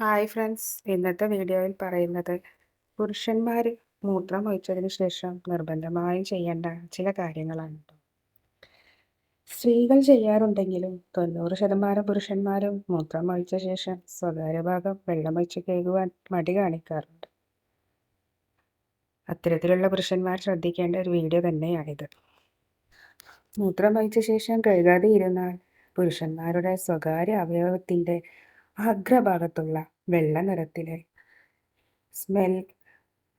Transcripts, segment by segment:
Hi friends ഇന്നത്തെ വീഡിയോയിൽ പറയുന്നത് പുരുഷന്മാർ മൂത്രം ഒഴിച്ചതിന് ശേഷം നിർബന്ധമായും ചെയ്യേണ്ട ചില കാര്യങ്ങളാണ് സ്ത്രീകൾ ചെയ്യാറുണ്ടെങ്കിലും തൊണ്ണൂറ് ശതമാനം പുരുഷന്മാരും മൂത്രം ഒഴിച്ച ശേഷം സ്വകാര്യ ഭാഗം വെള്ളമൊഴിച്ച് കേൾക്കുവാൻ മടി കാണിക്കാറുണ്ട്. അത്തരത്തിലുള്ള പുരുഷന്മാർ ശ്രദ്ധിക്കേണ്ട ഒരു വീഡിയോ തന്നെയാണിത്. മൂത്രം ഒഴിച്ച ശേഷം കഴുകാതെ ഇരുന്നാൽ പുരുഷന്മാരുടെ സ്വകാര്യ അവയവത്തിന്റെ അഗ്രഭാഗത്തുള്ള വെള്ള നിറത്തിലെ സ്മെൽ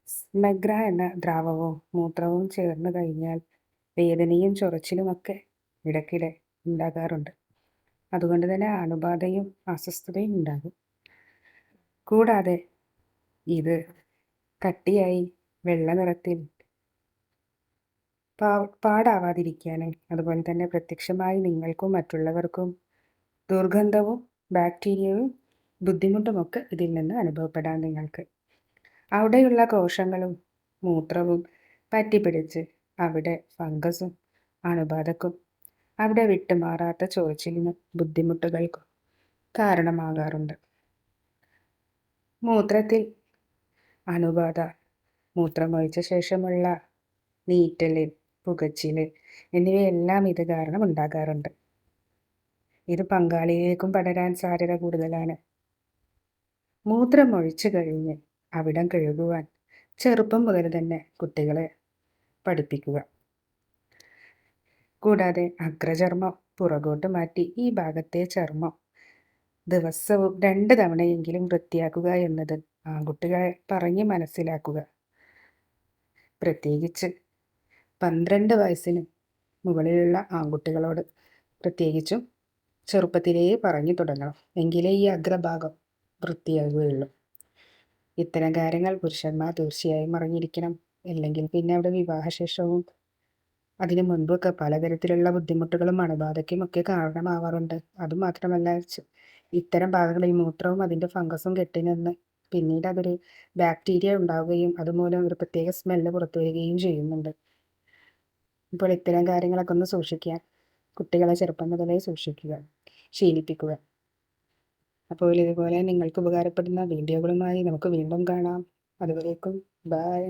സ്മെഗ്ര എന്ന ദ്രാവകവും മൂത്രവും ചേർന്ന് കഴിഞ്ഞാൽ വേദനയും ചൊറച്ചിലുമൊക്കെ ഇടയ്ക്കിടെ ഉണ്ടാകാറുണ്ട്. അതുകൊണ്ട് തന്നെ അണുബാധയും അസ്വസ്ഥതയും ഉണ്ടാകും. കൂടാതെ ഇത് കട്ടിയായി വെള്ള നിറത്തിൽ പാ പാടാവാതിരിക്കാനും അതുപോലെ തന്നെ പ്രത്യക്ഷമായി നിങ്ങൾക്കും മറ്റുള്ളവർക്കും ദുർഗന്ധവും ബാക്ടീരിയയും ബുദ്ധിമുട്ടുമൊക്കെ ഇതിൽ നിന്ന് അനുഭവപ്പെടാം നിങ്ങൾക്ക്. അവിടെയുള്ള കോശങ്ങളും മൂത്രവും പറ്റിപ്പിടിച്ച് അവിടെ ഫംഗസും അണുബാധക്കും അവിടെ വിട്ടുമാറാത്ത ചോച്ചിലിനും ബുദ്ധിമുട്ടുകൾക്കും കാരണമാകാറുണ്ട്. മൂത്രത്തിൽ അണുബാധ മൂത്രമൊഴിച്ച ശേഷമുള്ള നീറ്റൽ പുകച്ചിൽ എന്നിവയെല്ലാം ഇത് കാരണം ഉണ്ടാകാറുണ്ട്. ഇത് പങ്കാളിയിലേക്കും പടരാൻ സാധ്യത കൂടുതലാണ്. മൂത്രമൊഴിച്ചു കഴിഞ്ഞ് അവിടം കഴുകുവാൻ ചെറുപ്പം മുതൽ തന്നെ കുട്ടികളെ പഠിപ്പിക്കുക. കൂടാതെ അഗ്രചർമ്മം പുറകോട്ട് മാറ്റി ഈ ഭാഗത്തെ ചർമ്മം ദിവസവും രണ്ട് തവണയെങ്കിലും വൃത്തിയാക്കുക എന്നത് ആൺകുട്ടികളെ പറഞ്ഞ് മനസ്സിലാക്കുക. പ്രത്യേകിച്ച് പന്ത്രണ്ട് വയസ്സിന് മുകളിലുള്ള ആൺകുട്ടികളോട് പ്രത്യേകിച്ചും ചെറുപ്പത്തിലേ പറഞ്ഞു തുടങ്ങണം. എങ്കിലേ ഈ അഗ്രഭാഗം വൃത്തിയാകുകയുള്ളൂ ഇത്തരം കാര്യങ്ങൾ പുരുഷന്മാർ തീർച്ചയായും അറിഞ്ഞിരിക്കണം. അല്ലെങ്കിൽ പിന്നെ അവിടെ വിവാഹശേഷവും അതിനു മുൻപൊക്കെ പലതരത്തിലുള്ള ബുദ്ധിമുട്ടുകളും അണുബാധയ്ക്കും ഒക്കെ കാരണമാവാറുണ്ട്. അതുമാത്രമല്ല ഇത്തരം ഭാഗങ്ങളിൽ മൂത്രവും അതിന്റെ ഫംഗസും കെട്ടിനിന്ന് പിന്നീട് അതൊരു ബാക്ടീരിയ ഉണ്ടാവുകയും അതുമൂലം ഒരു പ്രത്യേക സ്മെല്ല് പുറത്തു വരികയും ചെയ്യുന്നുണ്ട്. ഇപ്പോൾ ഇത്തരം കാര്യങ്ങളൊക്കെ ഒന്ന് സൂക്ഷിക്കുക കുട്ടികളെ ചെറുപ്പം മുതലേ സൂക്ഷിക്കുക. ശീലിപ്പിക്കുക. അപ്പോൾ ഇതുപോലെ നിങ്ങൾക്ക് ഉപകാരപ്പെടുന്ന വീഡിയോകളുമായി നമുക്ക് വീണ്ടും കാണാം. അതുവരേക്കും ബൈ